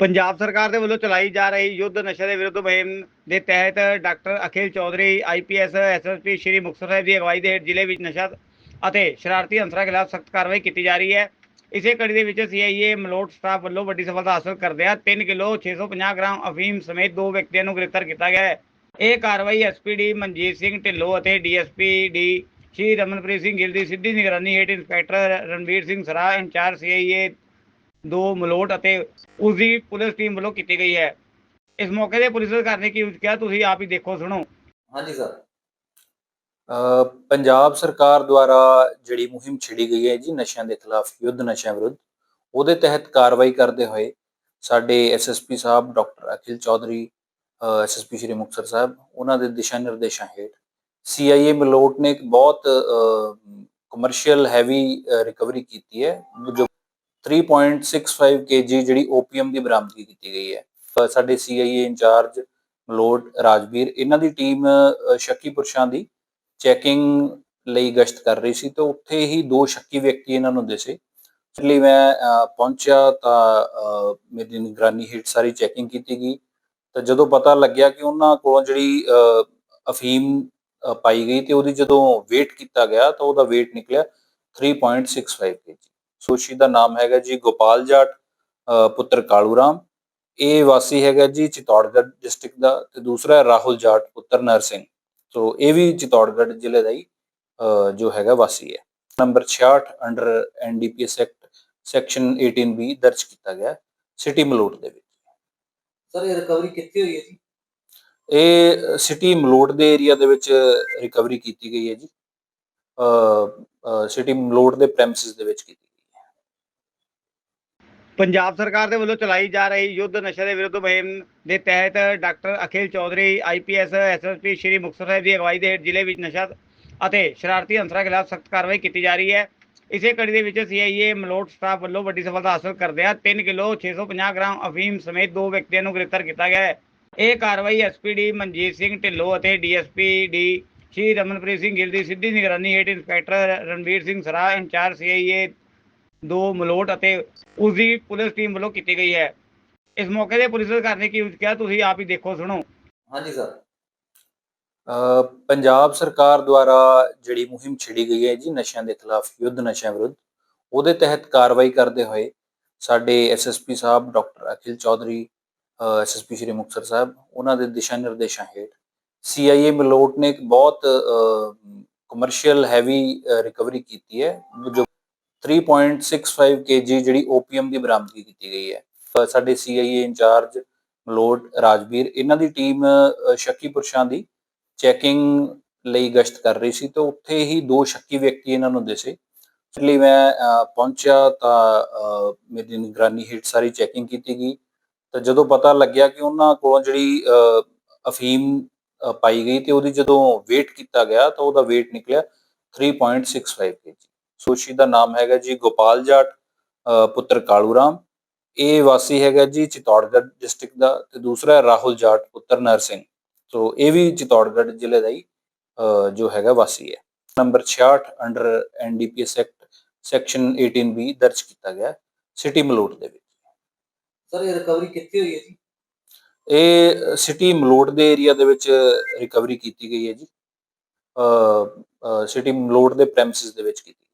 ਪੰਜਾਬ ਸਰਕਾਰ ਦੇ ਵੱਲੋਂ ਚਲਾਈ ਜਾ ਰਹੀ ਯੁੱਧ ਨਸ਼ੇ ਦੇ ਵਿਰੁੱਧ ਮੁਹਿੰਮ ਦੇ ਤਹਿਤ doctor Akhil Chaudhary IPS SSP Shri Muktsar Sahib ਦੀ ਅਗਵਾਈ ਦੇ ਹੇਠ ਜ਼ਿਲ੍ਹੇ ਵਿੱਚ ਨਸ਼ਾ ਅਤੇ ਸ਼ਰਾਰਤੀ ਅੰਸਰਾਂ ਖਿਲਾਫ ਸਖਤ ਕਾਰਵਾਈ ਕੀਤੀ ਜਾ ਰਹੀ ਹੈ। ਇਸੇ ਕੜੀ ਦੇ ਵਿੱਚ ਸੀਆਈਏ ਮਲੋਟ ਸਟਾਫ ਵੱਲੋਂ ਵੱਡੀ ਸਫਲਤਾ ਹਾਸਲ ਕਰਦਿਆਂ 3 ਕਿਲੋ 650 ਗ੍ਰਾਮ ਅਫੀਮ ਸਮੇਤ ਦੋ ਵਿਅਕਤੀਆਂ ਨੂੰ ਗ੍ਰਿਫਤਾਰ ਕੀਤਾ ਗਿਆ ਹੈ। ਇਹ ਕਾਰਵਾਈ ਐਸਪੀਡੀ ਮਨਜੀਤ ਸਿੰਘ ਢਿੱਲੋਂ ਅਤੇ ਡੀਐਸਪੀ ਡੀ ਸ਼੍ਰੀ ਰਮਨਪ੍ਰੀਤ ਸਿੰਘ ਗਿੱਲ ਦੀ ਸਿੱਧੀ ਨਿਗਰਾਨੀ ਹੇਠ inspector Ranveer Singh Sara in-charge CIA ਦੋ ਮਲੋਟ ਅਤੇ ਉਸ ਦੀ ਪੁਲਿਸ ਟੀਮ ਵੱਲੋਂ ਕੀਤੀ ਗਈ ਹੈ। ਇਸ ਮੌਕੇ ਤੇ ਪੁਲਿਸ ਅਧਿਕਾਰੀ ਨੇ ਕੀ ਕਿਹਾ, ਤੁਸੀਂ ਆਪ ਹੀ ਦੇਖੋ, ਸੁਣੋ। ਹਾਂਜੀ, ਸਰ। ਪੰਜਾਬ ਸਰਕਾਰ ਦੁਆਰਾ ਜਿਹੜੀ ਮੁਹਿੰਮ ਛਿੜੀ ਗਈ ਹੈ ਜੀ, ਨਸ਼ਿਆਂ ਦੇ ਖਿਲਾਫ ਯੁੱਧ, ਨਸ਼ਿਆਂ ਵਿਰੁੱਧ, ਉਹਦੇ ਤਹਿਤ ਕਾਰਵਾਈ ਕਰਦੇ ਹੋਏ ਸਾਡੇ ਐਸਐਸਪੀ ਸਾਹਿਬ, ਡਾਕਟਰ ਅਖਿਲ ਚੌਧਰੀ ਐਸਐਸਪੀ ਸ਼੍ਰੀ ਮੁਕਤਸਰ ਸਾਹਿਬ, ਉਹਨਾਂ ਦੇ ਦਿਸ਼ਾ ਨਿਰਦੇਸ਼ਾਂ ਹੇਠ ਸੀਆਈਏ ਮਲੋਟ ਨੇ ਇੱਕ ਬਹੁਤ ਕਮਰਸ਼ੀਅਲ ਹੈਵੀ ਰਿਕਵਰੀ ਕੀਤੀ ਹੈ। ਜੋ 3.65 kg ਜਿਹੜੀ ਓਪੀਐਮ ਦੀ ਬਰਾਮਦਗੀ ਕੀਤੀ ਗਈ ਹੈ। ਅ, ਸਾਡੇ ਸੀਆਈਏ ਇੰਚਾਰਜ ਮਲੋਟ ਰਾਜਵੀਰ ਇਹਨਾਂ ਦੀ ਟੀਮ ਸ਼ੱਕੀ ਪੁਰਸ਼ਾਂ ਦੀ ਚੈਕਿੰਗ ਲਈ ਗਸ਼ਤ ਕਰ ਰਹੀ ਸੀ ਤੇ ਉੱਥੇ ਹੀ ਦੋ ਸ਼ੱਕੀ ਵਿਅਕਤੀ ਇਹਨਾਂ ਨੂੰ ਦਿਸੇ। ਇਸ ਲਈ ਮੈਂ ਪਹੁੰਚਿਆ ਤਾਂ ਮੇਰੀ ਨਿਗਰਾਨੀ ਹੇਠ ਸਾਰੀ ਚੈਕਿੰਗ ਕੀਤੀ ਗਈ। ਤਾਂ ਜਦੋਂ ਪਤਾ ਲੱਗਿਆ ਕਿ ਉਹਨਾਂ ਕੋਲੋਂ ਜਿਹੜੀ ਅਫੀਮ ਪਾਈ ਗਈ ਤੇ ਉਹਦੀ ਜਦੋਂ weight ਕੀਤਾ ਗਿਆ ਤਾਂ ਉਹਦਾ weight ਨਿਕਲਿਆ 3.65 kg ਸੋਸ਼ੀ ਦਾ ਨਾਮ ਹੈਗਾ ਜੀ ਗੋਪਾਲ ਜਾਟ ਪੁੱਤਰ ਕਾਲੂ ਰਾਮ ਇਹ ਵਾਸੀ ਹੈਗਾ ਜੀ ਚਿਤੌੜਗੜ੍ਹ ਡਿਸਟ੍ਰਿਕਟ ਦਾ ਤੇ ਦੂਸਰਾ ਹੈ ਰਾਹੁਲ ਜਾਟ ਪੁੱਤਰ ਨਰ ਸਿੰਘ। ਸੋ ਇਹ ਵੀ ਚਿਤੌੜਗੜ੍ਹ ਜ਼ਿਲ੍ਹੇ ਦਾ ਹੀ ਜੋ ਹੈਗਾ ਵਾਸੀ ਹੈ। Number 66 under NDPS act section 18 B ਦਰਜ ਕੀਤਾ ਗਿਆ ਸਿਟੀ ਮਲੋਟ ਦੇ ਵਿੱਚ। ਸਰ ਇਹ ਰਿਕਵਰੀ ਕਿੱਥੇ ਹੋਈ ਹੈ ਜੀ? ਇਹ ਸਿਟੀ ਮਲੋਟ ਦੇ ਏਰੀਆ ਦੇ ਵਿੱਚ ਰਿਕਵਰੀ ਕੀਤੀ ਗਈ ਹੈ ਜੀ। ਸਿਟੀ ਮਲੋਟ ਦੇ ਪ੍ਰੈਮਿਸਿਸ ਦੇ ਵਿੱਚ ਕੀਤੀ ਪੰਜਾਬ ਸਰਕਾਰ ਦੇ ਵੱਲੋਂ ਚਲਾਈ ਜਾ ਰਹੀ ਯੁੱਧ ਨਸ਼ੇ ਦੇ ਵਿਰੁੱਧ ਮੁਹਿੰਮ ਦੇ ਤਹਿਤ doctor Akhil Chaudhary IPS SSP Shri Muktsar Sahib ਦੀ ਅਗਵਾਈ ਦੇ ਹੇਠ ਜ਼ਿਲ੍ਹੇ ਵਿੱਚ ਨਸ਼ਾ ਅਤੇ ਸ਼ਰਾਰਤੀ ਅੰਸਰਾਂ ਖਿਲਾਫ ਸਖਤ ਕਾਰਵਾਈ ਕੀਤੀ ਜਾ ਰਹੀ ਹੈ। ਇਸੇ ਕੜੀ ਦੇ ਵਿੱਚ ਸੀਆਈਏ ਮਲੋਟ ਸਟਾਫ ਵੱਲੋਂ ਵੱਡੀ ਸਫਲਤਾ ਹਾਸਲ ਕਰਦਿਆਂ 3 ਕਿਲੋ 650 ਗ੍ਰਾਮ ਅਫੀਮ ਸਮੇਤ ਦੋ ਵਿਅਕਤੀਆਂ ਨੂੰ ਗ੍ਰਿਫਤਾਰ ਕੀਤਾ ਗਿਆ ਹੈ। ਇਹ ਕਾਰਵਾਈ ਐਸਪੀਡੀ ਮਨਜੀਤ ਸਿੰਘ ਢਿੱਲੋਂ ਅਤੇ ਡੀਐਸਪੀ ਡੀ ਸ਼੍ਰੀ ਰਮਨਪ੍ਰੀਤ ਸਿੰਘ ਗਿੱਲ ਦੀ ਸਿੱਧੀ ਨਿਗਰਾਨੀ ਹੇਠ inspector Ranveer Singh Sara in-charge CIA ਦੋ ਮਲੋਟ ਅਤੇ ਉਸ ਦੀ ਪੁਲਿਸ ਟੀਮ ਵੱਲੋਂ ਕੀਤੀ ਗਈ ਹੈ। ਇਸ ਮੌਕੇ ਤੇ ਪੁਲਿਸ ਅਧਿਕਾਰੀ ਨੇ ਕੀ ਕਿਹਾ, ਤੁਸੀਂ ਆਪ ਹੀ ਦੇਖੋ, ਸੁਣੋ। ਹਾਂਜੀ, ਸਰ। ਪੰਜਾਬ ਸਰਕਾਰ ਦੁਆਰਾ ਜਿਹੜੀ ਮੁਹਿੰਮ ਛਿੜੀ ਗਈ ਹੈ ਜੀ ਨਸ਼ਿਆਂ ਦੇ ਖਿਲਾਫ, ਯੁੱਧ ਨਸ਼ਿਆਂ ਵਿਰੁੱਧ, ਉਹਦੇ ਤਹਿਤ ਕਾਰਵਾਈ ਕਰਦੇ ਹੋਏ ਸਾਡੇ ਐਸਐਸਪੀ ਸਾਹਿਬ, ਡਾਕਟਰ ਅਖਿਲ ਚੌਧਰੀ ਐਸਐਸਪੀ ਸ਼੍ਰੀ ਮੁਕਤਸਰ ਸਾਹਿਬ, ਉਹਨਾਂ ਦੇ ਦਿਸ਼ਾ ਨਿਰਦੇਸ਼ਾਂ ਹੇਠ ਸੀਆਈਏ ਮਲੋਟ ਨੇ ਇੱਕ ਬਹੁਤ ਕਮਰਸ਼ੀਅਲ ਹੈਵੀ ਰਿਕਵਰੀ ਕੀਤੀ ਹੈ। ਜੋ 3.65 kg ਜਿਹੜੀ ਓਪੀਐਮ ਦੀ ਬਰਾਮਦਗੀ ਕੀਤੀ ਗਈ ਹੈ। ਅ, ਸਾਡੇ ਸੀਆਈਏ ਇੰਚਾਰਜ ਮਲੋਟ ਰਾਜਵੀਰ ਇਹਨਾਂ ਦੀ ਟੀਮ ਸ਼ੱਕੀ ਪੁਰਸ਼ਾਂ ਦੀ ਚੈਕਿੰਗ ਲਈ ਗਸ਼ਤ ਕਰ ਰਹੀ ਸੀ ਤਾਂ ਉੱਥੇ ਹੀ ਦੋ ਸ਼ੱਕੀ ਵਿਅਕਤੀ ਇਹਨਾਂ ਨੂੰ ਦਿਸੇ। ਇਸ ਲਈ ਮੈਂ ਪਹੁੰਚਿਆ ਤਾਂ ਮੇਰੀ ਨਿਗਰਾਨੀ ਹੇਠ ਸਾਰੀ ਚੈਕਿੰਗ ਕੀਤੀ ਗਈ। ਤਾਂ ਜਦੋਂ ਪਤਾ ਲੱਗਿਆ ਕਿ ਉਹਨਾਂ ਕੋਲੋਂ ਜਿਹੜੀ ਅਫੀਮ ਪਾਈ ਗਈ ਤੇ ਉਹਦੀ ਜਦੋਂ weight ਕੀਤਾ ਗਿਆ ਤਾਂ ਉਹਦਾ weight ਨਿਕਲਿਆ 3.65 kg ਸੋਸ਼ੀ ਦਾ ਨਾਮ ਹੈਗਾ ਜੀ ਗੋਪਾਲ ਜਾਟ ਪੁੱਤਰ ਕਾਲੂ ਰਾਮ ਇਹ ਵਾਸੀ ਹੈਗਾ ਜੀ ਚਿਤੌੜਗੜ੍ਹ ਡਿਸਟ੍ਰਿਕਟ ਦਾ ਤੇ ਦੂਸਰਾ ਹੈ ਰਾਹੁਲ ਜਾਟ ਪੁੱਤਰ ਨਰ ਸਿੰਘ। ਸੋ ਇਹ ਵੀ ਚਿਤੌੜਗੜ੍ਹ ਜ਼ਿਲ੍ਹੇ ਦਾ ਹੀ ਜੋ ਹੈਗਾ ਵਾਸੀ ਹੈ। Number 66 under NDPS act section 18 B ਦਰਜ ਕੀਤਾ ਗਿਆ ਸਿਟੀ ਮਲੋਟ ਦੇ ਵਿੱਚ। ਸਰ ਇਹ ਰਿਕਵਰੀ ਕਿੱਥੇ ਹੋਈ ਹੈ ਜੀ? ਇਹ ਸਿਟੀ ਮਲੋਟ ਦੇ ਏਰੀਆ ਦੇ ਵਿੱਚ ਰਿਕਵਰੀ ਕੀਤੀ ਗਈ ਹੈ ਜੀ। ਸਿਟੀ ਮਲੋਟ ਦੇ ਪ੍ਰੈਮਿਸਿਸ ਦੇ ਵਿੱਚ ਕੀਤੀ